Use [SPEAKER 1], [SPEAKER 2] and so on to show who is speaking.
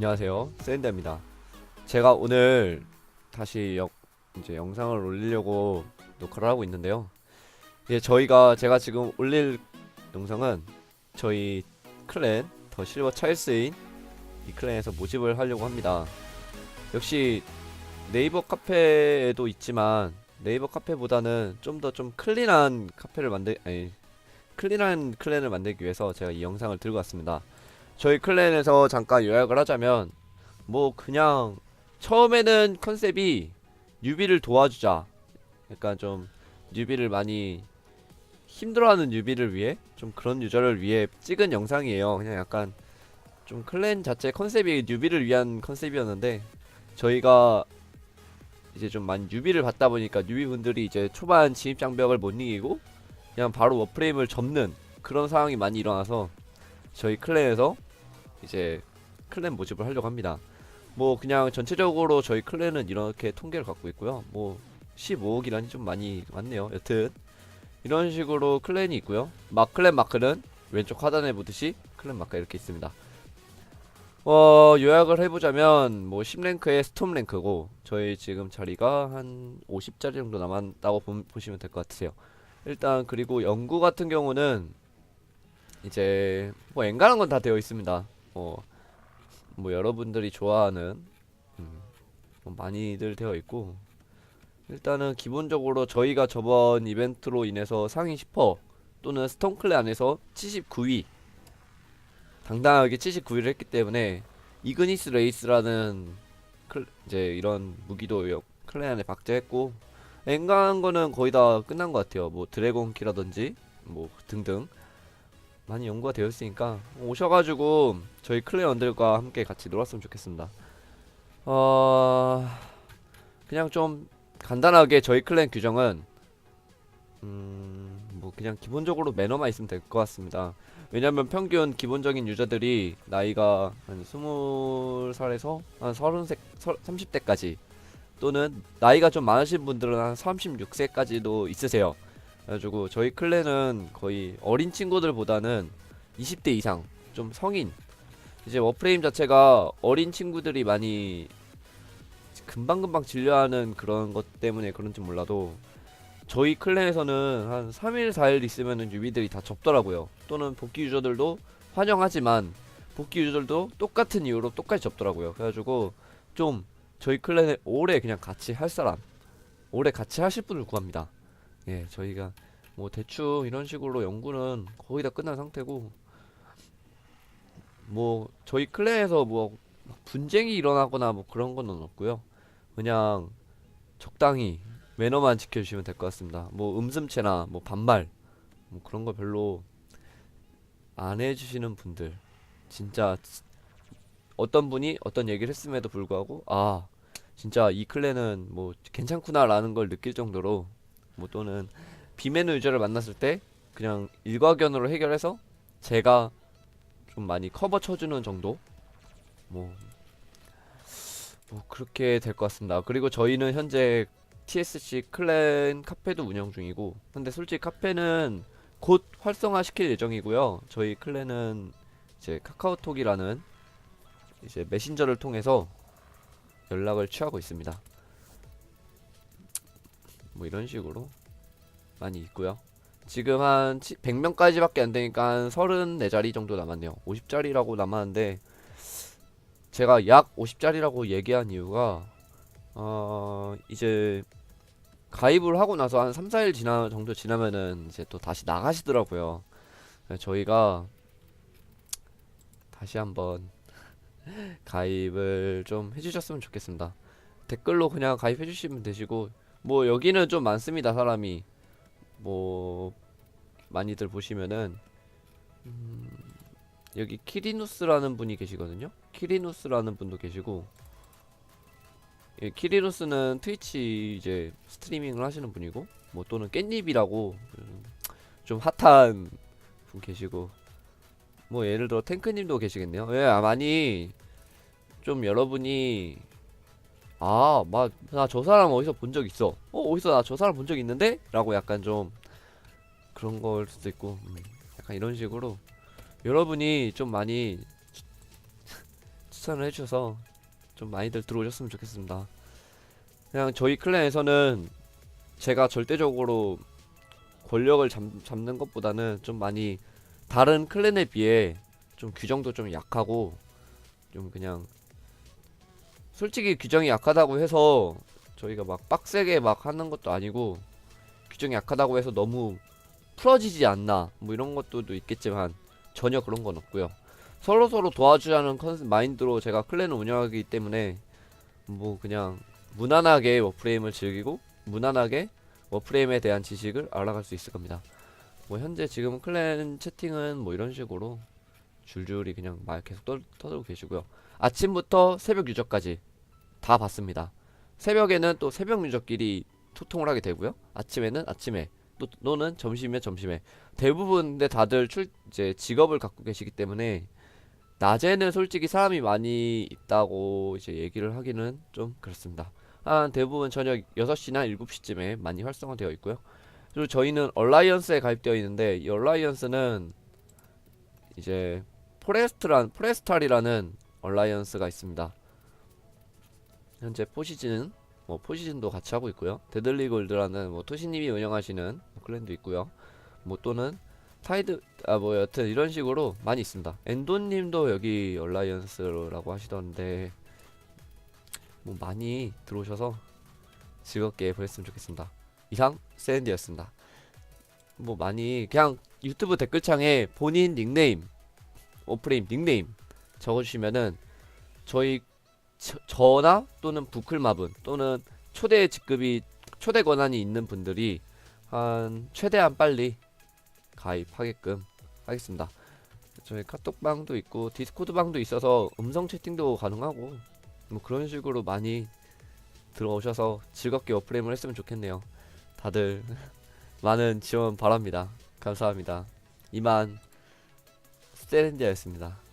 [SPEAKER 1] 안녕하세요. 샌드입니다. 제가 오늘 다시 역, 이제 영상을 올리려고 녹화를 하고 있는데요. 예, 저희가 제가 지금 올릴 영상은 저희 클랜 더 실버 차일스인 이 클랜에서 모집을 하려고 합니다. 역시 네이버 카페에도 있지만 네이버 카페보다는 좀 더좀 클린한 카페를 만들 아니 클린한 클랜을 만들기 위해서 제가 이 영상을 들고 왔습니다 저희 클랜에서 잠깐 요약을 하자면 뭐 그냥 처음에는 컨셉이 뉴비를 도와주자. 약간 좀 뉴비를 많이 힘들어하는 뉴비를 위해 좀 그런 유저를 위해 찍은 영상이에요. 그냥 약간 좀 클랜 자체 컨셉이 뉴비를 위한 컨셉이었는데 저희가 이제 좀 많이 뉴비를 받다 보니까 뉴비 분들이 이제 초반 진입 장벽을 못 이기고 그냥 바로 워프레임을 접는 그런 상황이 많이 일어나서 저희 클랜에서 이제 클랜 모집을 하려고 합니다. 뭐 그냥 전체적으로 저희 클랜은 이렇게 통계를 갖고 있고요. 뭐 15억이라니 좀 많이 많네요. 여튼 이런 식으로 클랜이 있고요. 마클랜 마크는 왼쪽 하단에 보듯이 클랜 마크 이렇게 있습니다. 어 요약을 해보자면 뭐 10랭크에 스톰 랭크고 저희 지금 자리가 한 50자리 정도 남았다고 보, 보시면 될 것 같으세요. 일단 그리고 연구 같은 경우는 이제 뭐 엔간한 건 다 되어 있습니다. 뭐, 뭐 여러분들이 좋아하는 음, 뭐 많이들 되어 있고 일단은 기본적으로 저희가 저번 이벤트로 인해서 상위 10% 또는 스톤클레 안에서 79위 당당하게 79위를 했기 때문에 이그니스 레이스라는 클, 이제 이런 무기도 여- 클레 안에 박제했고 엔간한 거는 거의 다 끝난 것 같아요. 뭐 드래곤 키라든지 뭐 등등 많이 연구가 되어 있으니까 오셔가지고 저희 클레어들과 함께 같이 놀았으면 좋겠습니다. 어 그냥 좀 간단하게 저희 클랜 규정은 음 뭐 그냥 기본적으로 매너만 있으면 될 것 같습니다. 왜냐면 평균 기본적인 유저들이 나이가 한 20살에서 한 30세, 30대까지 또는 나이가 좀 많으신 분들은 한 36세까지도 있으세요. 그래가지고 저희 클랜은 거의 어린 친구들보다는 20대 이상 좀 성인. 이제 워프레임 자체가 어린 친구들이 많이 금방금방 질려하는 그런 것 때문에 그런지 몰라도 저희 클랜에서는 한 3일 4일 있으면은 유비들이 다 접더라고요. 또는 복귀 유저들도 환영하지만 복귀 유저들도 똑같은 이유로 똑같이 접더라고요. 그래가지고 좀 저희 클랜에 오래 그냥 같이 할 사람 오래 같이 하실 분을 구합니다 예, 저희가 뭐 대충 이런 식으로 연구는 거의 다 끝난 상태고 뭐 저희 클랜에서 뭐 분쟁이 일어나거나 뭐 그런 거는 없고요. 그냥 적당히 매너만 지켜주시면 될 것 같습니다. 뭐 음슴체나 뭐 반말 뭐 그런 거 별로 안 해주시는 분들 진짜 어떤 분이 어떤 얘기를 했음에도 불구하고 아 진짜 이 클랜은 뭐 괜찮구나라는 걸 느낄 정도로 뭐 또는 비매너 유저를 만났을 때 그냥 일과견으로 해결해서 제가 좀 많이 커버 쳐주는 정도 뭐, 뭐 그렇게 될 것 같습니다. 그리고 저희는 현재 TSC 클랜 카페도 운영 중이고 근데 솔직히 카페는 곧 활성화 시킬 예정이고요. 저희 클랜은 이제 카카오톡이라는 이제 메신저를 통해서 연락을 취하고 있습니다. 뭐 이런 식으로 많이 있고요. 지금 한 100명까지밖에 안 되니까 한 34자리 정도 남았네요. 50자리라고 남았는데 제가 약 50자리라고 얘기한 이유가 어 이제 가입을 하고 나서 한 3, 4일 지나 정도 지나면은 이제 또 다시 나가시더라고요. 저희가 다시 한번 가입을 좀 해주셨으면 좋겠습니다. 댓글로 그냥 가입해 주시면 되시고 뭐 여기는 좀 많습니다 사람이. 뭐 많이들 보시면은. 음, 여기 키리누스라는 분이 계시거든요. 키리누스라는 분도 계시고. 예, 키리누스는 트위치 이제 스트리밍을 하시는 분이고 뭐 또는 깻잎이라고 음, 좀 핫한 분 계시고. 뭐 예를 들어 탱크님도 계시겠네요. 예 아, 많이 좀 여러분이 아, 막, 나 저 사람 어디서 본 적 있어. 어, 어디서 나 저 사람 본 적 있는데? 라고 약간 좀, 그런 걸 수도 있고, 음, 약간 이런 식으로, 여러분이 좀 많이, 추천을 해주셔서 좀 많이들 들어오셨으면 좋겠습니다. 그냥 저희 클랜에서는 제가 절대적으로 권력을 잡, 잡는 것보다는 좀 많이 다른 클랜에 비해 좀 규정도 좀 약하고 좀 그냥 솔직히 규정이 약하다고 해서 저희가 막 빡세게 막 하는 것도 아니고 규정이 약하다고 해서 너무 풀어지지 않나 뭐 이런 것도 있겠지만 전혀 그런 건 없고요. 서로 서로 도와주자는 컨셉 마인드로 제가 클랜을 운영하기 때문에 뭐 그냥 무난하게 워프레임을 즐기고 무난하게 워프레임에 대한 지식을 알아갈 수 있을 겁니다. 뭐 현재 지금 클랜 채팅은 뭐 이런 식으로 줄줄이 그냥 말 계속 떠, 떠들고 계시고요. 아침부터 새벽 유저까지 다 봤습니다. 새벽에는 또 새벽 유저끼리 소통을 하게 되고요. 아침에는 아침에 또 또는 점심이면 점심에 대부분 근데 다들 출 이제 직업을 갖고 계시기 때문에 낮에는 솔직히 사람이 많이 있다고 이제 얘기를 하기는 좀 그렇습니다. 한 대부분 저녁 6시나 7시쯤에 많이 활성화되어 있고요. 그리고 저희는 얼라이언스에 가입되어 있는데 이 얼라이언스는 이제 포레스트란 포레스탈이라는 얼라이언스가 있습니다. 현재 포시즌은 뭐 포시즌도 같이 하고 있고요. 데들리 골드라는 뭐 토시님이 운영하시는 클랜도 있고요. 뭐 또는 타이드 아 뭐 여튼 이런 식으로 많이 있습니다. 엔도님도 여기 얼라이언스라고 하시던데 뭐 많이 들어오셔서 즐겁게 보냈으면 좋겠습니다. 이상 샌디였습니다. 뭐 많이 그냥 유튜브 댓글창에 본인 닉네임 오프레임 닉네임 적어주시면은 저희 저, 저나 또는 부클마분 또는 초대 직급이 초대 권한이 있는 분들이 한 최대한 빨리 가입하게끔 하겠습니다. 저희 카톡방도 있고 디스코드방도 있어서 음성 채팅도 가능하고 뭐 그런 식으로 많이 들어오셔서 즐겁게 워프레임을 했으면 좋겠네요. 다들 많은 지원 바랍니다. 감사합니다. 이만 스테렌디아였습니다.